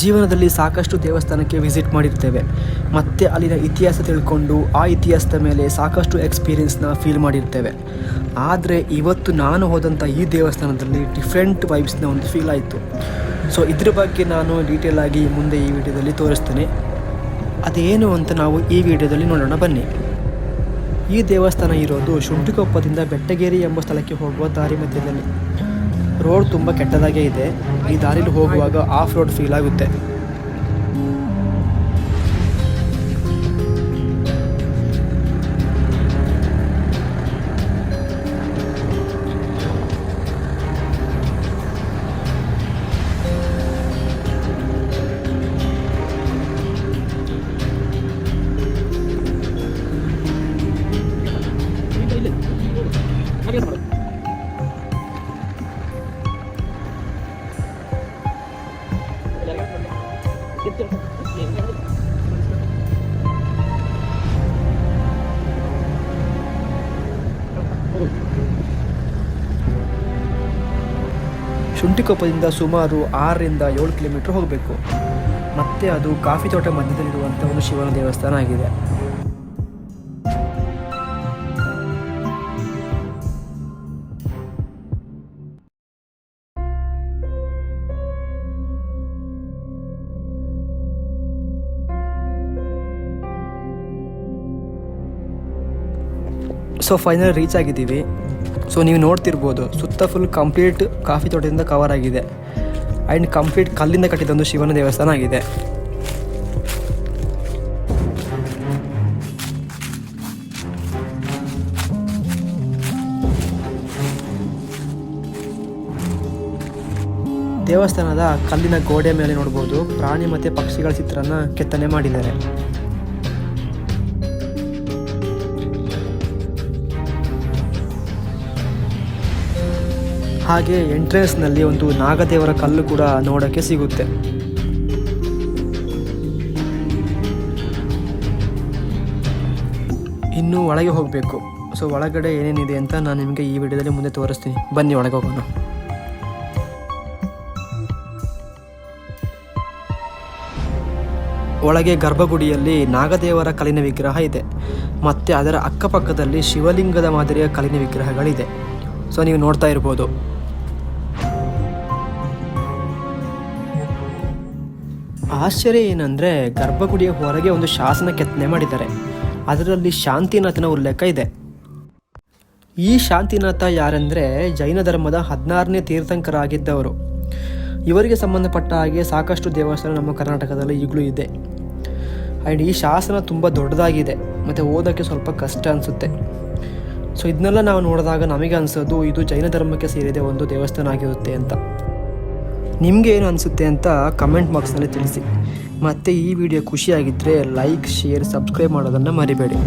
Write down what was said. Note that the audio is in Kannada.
ಜೀವನದಲ್ಲಿ ಸಾಕಷ್ಟು ದೇವಸ್ಥಾನಕ್ಕೆ ವಿಸಿಟ್ ಮಾಡಿರ್ತೇವೆ. ಮತ್ತು ಅಲ್ಲಿನ ಇತಿಹಾಸ ತಿಳ್ಕೊಂಡು ಆ ಇತಿಹಾಸದ ಮೇಲೆ ಸಾಕಷ್ಟು ಎಕ್ಸ್ಪೀರಿಯೆನ್ಸ್ನ ಫೀಲ್ ಮಾಡಿರ್ತೇವೆ. ಆದರೆ ಇವತ್ತು ನಾನು ಹೋದಂಥ ಈ ದೇವಸ್ಥಾನದಲ್ಲಿ ಡಿಫ್ರೆಂಟ್ ವೈಬ್ಸ್ನ ಒಂದು ಫೀಲ್ ಆಯಿತು. ಸೊ ಇದ್ರ ಬಗ್ಗೆ ನಾನು ಡೀಟೇಲ್ ಆಗಿ ಮುಂದೆ ಈ ವಿಡಿಯೋದಲ್ಲಿ ತೋರಿಸ್ತೇನೆ. ಅದೇನು ಅಂತ ನಾವು ಈ ವಿಡಿಯೋದಲ್ಲಿ ನೋಡೋಣ ಬನ್ನಿ. ಈ ದೇವಸ್ಥಾನ ಇರೋದು ಶುಂಠಿಕೊಪ್ಪದಿಂದ ಬೆಟ್ಟಗೇರಿ ಎಂಬ ಸ್ಥಳಕ್ಕೆ ಹೋಗುವ ದಾರಿ ಮಧ್ಯದಲ್ಲಿ. ರೋಡ್ ತುಂಬ ಕೆಟ್ಟದಾಗೇ ಇದೆ. ಈ ದಾರಿಲಿ ಹೋಗುವಾಗ ಆಫ್ ರೋಡ್ ಫೀಲ್ ಆಗುತ್ತೆ. ಶುಂಠಿಕೊಪ್ಪದಿಂದ ಸುಮಾರು ಆರರಿಂದ ಏಳು ಕಿಲೋಮೀಟರ್ ಹೋಗಬೇಕು. ಮತ್ತೆ ಅದು ಕಾಫಿ ತೋಟ ಮಧ್ಯದಲ್ಲಿರುವಂಥ ಒಂದು ಶಿವನ ದೇವಸ್ಥಾನ ಆಗಿದೆ. ಸೊ ಫೈನಲ್ ರೀಚ್ ಆಗಿದ್ದೀವಿ. ಸೊ ನೀವು ನೋಡ್ತಿರ್ಬೋದು, ಸುತ್ತ ಫುಲ್ ಕಂಪ್ಲೀಟ್ ಕಾಫಿ ತೋಟದಿಂದ ಕವರ್ ಆಗಿದೆ. ಆ್ಯಂಡ್ ಕಂಪ್ಲೀಟ್ ಕಲ್ಲಿಂದ ಕಟ್ಟಿದ್ದೊಂದು ಶಿವನ ದೇವಸ್ಥಾನ ಆಗಿದೆ. ದೇವಸ್ಥಾನದ ಕಲ್ಲಿನ ಗೋಡೆ ಮೇಲೆ ನೋಡ್ಬೋದು, ಪ್ರಾಣಿ ಮತ್ತು ಪಕ್ಷಿಗಳ ಚಿತ್ರನ ಕೆತ್ತನೆ ಮಾಡಿದ್ದಾರೆ. ಹಾಗೆ ಎಂಟ್ರೆನ್ಸ್ನಲ್ಲಿ ಒಂದು ನಾಗದೇವರ ಕಲ್ಲು ಕೂಡ ನೋಡೋಕ್ಕೆ ಸಿಗುತ್ತೆ. ಇನ್ನು ಒಳಗೆ ಹೋಗಬೇಕು. ಸೊ ಒಳಗಡೆ ಏನೇನಿದೆ ಅಂತ ನಾನು ನಿಮಗೆ ಈ ವಿಡಿಯೋದಲ್ಲಿ ಮುಂದೆ ತೋರಿಸ್ತೀನಿ. ಬನ್ನಿ, ಒಳಗೆ ಹೋಗೋಣ. ಒಳಗೆ ಗರ್ಭಗುಡಿಯಲ್ಲಿ ನಾಗದೇವರ ಕಲಿನ ವಿಗ್ರಹ ಇದೆ. ಮತ್ತು ಅದರ ಅಕ್ಕಪಕ್ಕದಲ್ಲಿ ಶಿವಲಿಂಗದ ಮಾದರಿಯ ಕಲಿನ ವಿಗ್ರಹಗಳಿದೆ. ಸೊ ನೀವು ನೋಡ್ತಾ ಇರ್ಬೋದು. ಆಶ್ಚರ್ಯ ಏನಂದರೆ ಗರ್ಭಗುಡಿಯ ಹೊರಗೆ ಒಂದು ಶಾಸನ ಕೆತ್ತನೆ ಮಾಡಿದ್ದಾರೆ. ಅದರಲ್ಲಿ ಶಾಂತಿನಾಥನ ಉಲ್ಲೇಖ ಇದೆ. ಈ ಶಾಂತಿನಾಥ ಯಾರೆಂದರೆ ಜೈನ ಧರ್ಮದ ಹದಿನಾರನೇ ತೀರ್ಥಂಕರಾಗಿದ್ದವರು. ಇವರಿಗೆ ಸಂಬಂಧಪಟ್ಟ ಹಾಗೆ ಸಾಕಷ್ಟು ದೇವಸ್ಥಾನ ನಮ್ಮ ಕರ್ನಾಟಕದಲ್ಲಿ ಈಗಲೂ ಇದೆ. ಆ್ಯಂಡ್ ಈ ಶಾಸನ ತುಂಬ ದೊಡ್ಡದಾಗಿದೆ. ಮತ್ತು ಓದೋಕ್ಕೆ ಸ್ವಲ್ಪ ಕಷ್ಟ ಅನಿಸುತ್ತೆ. ಸೊ ಇದನ್ನೆಲ್ಲ ನಾವು ನೋಡಿದಾಗ ನಮಗೆ ಅನಿಸೋದು, ಇದು ಜೈನ ಧರ್ಮಕ್ಕೆ ಸೇರಿದೆ ಒಂದು ದೇವಸ್ಥಾನ ಆಗಿರುತ್ತೆ ಅಂತ. ನಿಮಗೆ ಏನು ಅನಿಸುತ್ತೆ ಅಂತ ಕಮೆಂಟ್ ಬಾಕ್ಸ್ನಲ್ಲಿ ತಿಳಿಸಿ. ಮತ್ತು ಈ ವಿಡಿಯೋ ಖುಷಿಯಾಗಿದ್ದರೆ ಲೈಕ್ ಶೇರ್ ಸಬ್ಸ್ಕ್ರೈಬ್ ಮಾಡೋದನ್ನು ಮರಿಬೇಡಿ.